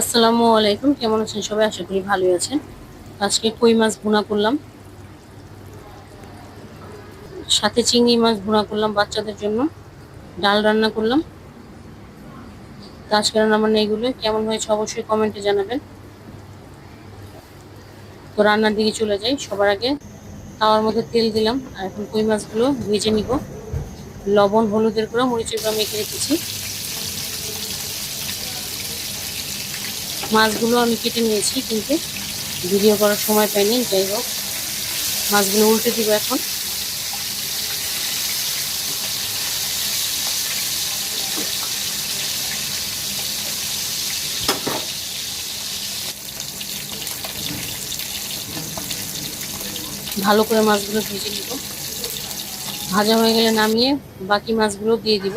আসসালামু আলাইকুম, কেমন আছেন সবাই? আশা করি ভালোই আছেন। আজকে কই মাছ ভুনা করলাম? সাথে চিংড়ি মাছ ভুনা করলাম বাচ্চাদের জন্য। ডাল রান্না করলাম। আজকে রান্না এগুলো। কেমন হয়েছে অবশ্যই কমেন্টে জানাবেন। তো রান্নার দিকে চলে যাই। সবার আগে তাওয়ার মধ্যে তেল দিলাম। আর এখন কই মাছগুলো ভেজে নিব। লবণ, হলুদের গুঁড়ো, মরিচের গুঁড়ো মেখে রেখেছি। মাছগুলো আমি কেটে নিয়েছি, কিন্তু ভিডিও করার সময় পাইনি, যাই হোক। মাছগুলো উল্টে দিব এখন। ভালো করে মাছগুলো ভেজে নিব। ভাজা হয়ে গেলে নামিয়ে বাকি মাছগুলো দিয়ে দিব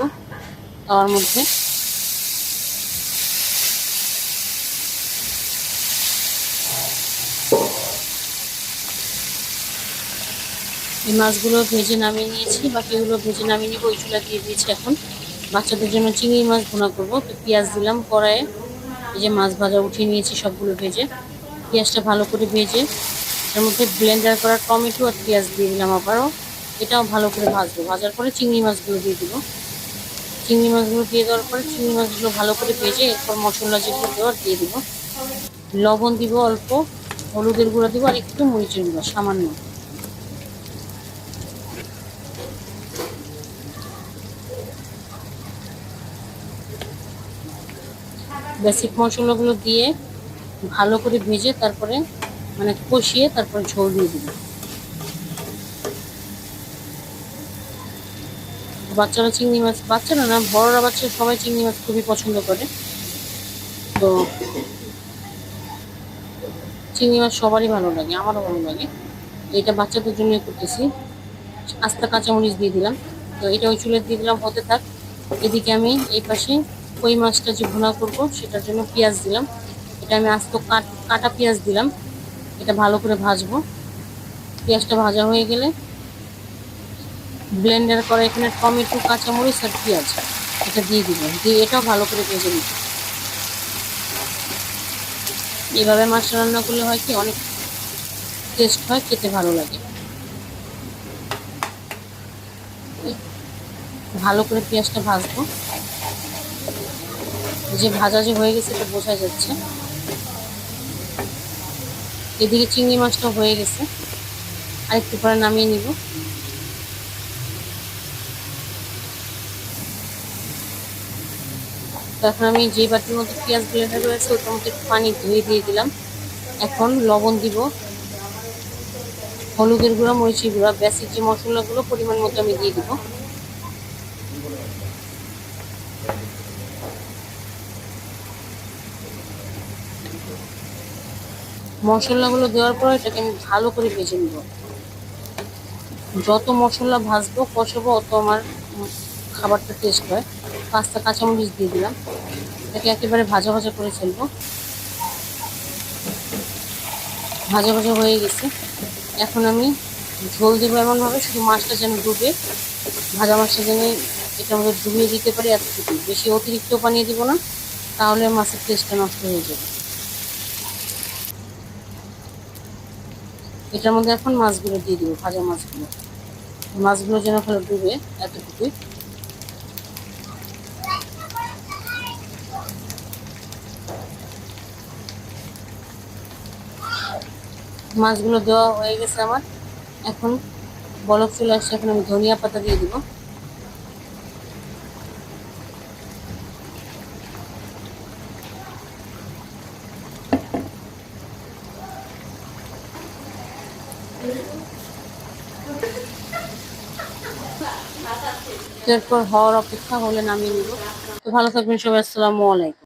তাওয়ার মধ্যে। এই মাছগুলো ভেজে নামিয়ে নিয়েছি, বাকিগুলো ভেজে নামিয়ে নিব, ওই চুলা দিয়ে দিয়েছি এখন। বাচ্চাদের জন্য চিংড়ি মাছ ভুনা করব পেঁয়াজ দিলাম কড়াইয়ে। এই যে মাছ ভাজা উঠিয়ে নিয়েছি সবগুলো ভেজে। পেঁয়াজটা ভালো করে ভেজে, এর মধ্যে ব্লেন্ডার করা টমেটো আর পেঁয়াজ দিয়ে দিলাম আবারও। এটাও ভালো করে ভাজবো, ভাজার পরে চিংড়ি মাছগুলো দিয়ে দিব। চিংড়ি মাছগুলো দিয়ে দেওয়ার পরে চিংড়ি মাছগুলো ভালো করে ভেজে এরপর মশলা যেগুলো দেওয়ার দিয়ে দিব। লবণ দিব অল্প, হলুদের গুঁড়া দিব আর একটু মরিচের গুঁড়ো, সামান্য। বেসিক মশলাগুলো দিয়ে ভালো করে ভেজে তারপরে মানে কষিয়ে তারপরে ঝোল দিয়ে দিব। বাচ্চারা চিংড়ি মাছ, বাচ্চারা না, বড়রা বাচ্চা সবাই চিংড়ি মাছ খুবই পছন্দ করে। তো চিংড়ি মাছ সবারই ভালো লাগে, আমারও ভালো লাগে। এটা বাচ্চাদের জন্য করতেছি। আস্তা কাঁচামরিচ দিয়ে দিলাম। তো এটা ওই চুলে দিয়ে দিলাম, হতে থাক। এদিকে আমি এই পাশে কই মাছটা যে ভুনা করব, সেটার জন্য পেঁয়াজ দিলাম। এটা আমি আস্ত কাটা পেঁয়াজ দিলাম। এটা ভালো করে ভাজবো। পেঁয়াজটা ভাজা হয়ে গেলে ব্লেন্ডার করা এখানে টমেটো, কাঁচামরিচ আর পেঁয়াজ। এটা দিয়ে দিব। দিয়ে এটাও ভালো করে ভেজে নিব। এভাবে মাছটা রান্না করলে হয় কি, অনেক টেস্ট হয়, খেতে ভালো লাগে। ভালো করে পেঁয়াজটা ভাজবো। যে ভাজা যে হয়ে গেছে এটা বোঝা যাচ্ছে। এদিকে চিংড়ি মাছটা হয়ে গেছে। আরেকটু পরে নামিয়ে নিব। তখন আমি যে বাটির মধ্যে পেঁয়াজ ব্লেন্ডার রয়েছে, ওটার মধ্যে একটু পানি ধুয়ে দিয়ে দিলাম। এখন লবণ দিব। হলুদের গুঁড়া, মরিচের গুঁড়া বেসিক যে মশলাগুলো পরিমাণ মতো আমি দিয়ে দিব। মশলাগুলো দেওয়ার পর এটাকে আমি ভালো করে ভেজে নিব। যত মশলা ভাজবো, কষাবো, অত আমার খাবারটা টেস্ট হয়। পাঁচটা কাঁচামরিচ দিয়ে দিলাম। এটাকে একেবারে ভাজা ভাজা করে ফেলব। ভাজা ভাজা হয়ে গেছে। এখন আমি ঝোল দেবো এমনভাবে, শুধু মাছটা যেন ডুবে। ভাজা মাছটা যেন এটা আমাদের ডুবিয়ে দিতে পারি এতটুকু বেশি অতিরিক্ত বানিয়ে দিব না, তাহলে মাছের টেস্টটা নষ্ট হয়ে যাবে। এটার মধ্যে এখন মাছগুলো দিয়ে দিব, ভাজা মাছগুলো। মাছগুলো যেন ভালো ডুবে এতটুকুই। মাছগুলো দেওয়া হয়ে গেছে আমার। এখন বলক চলে আসছে, এখন আমি ধনিয়া পাতা দিয়ে দিব। এরপর হওয়ার অপেক্ষা হলে নামিয়ে নিব। তো ভালো থাকবেন সবাই আসসালামু আলাইকুম।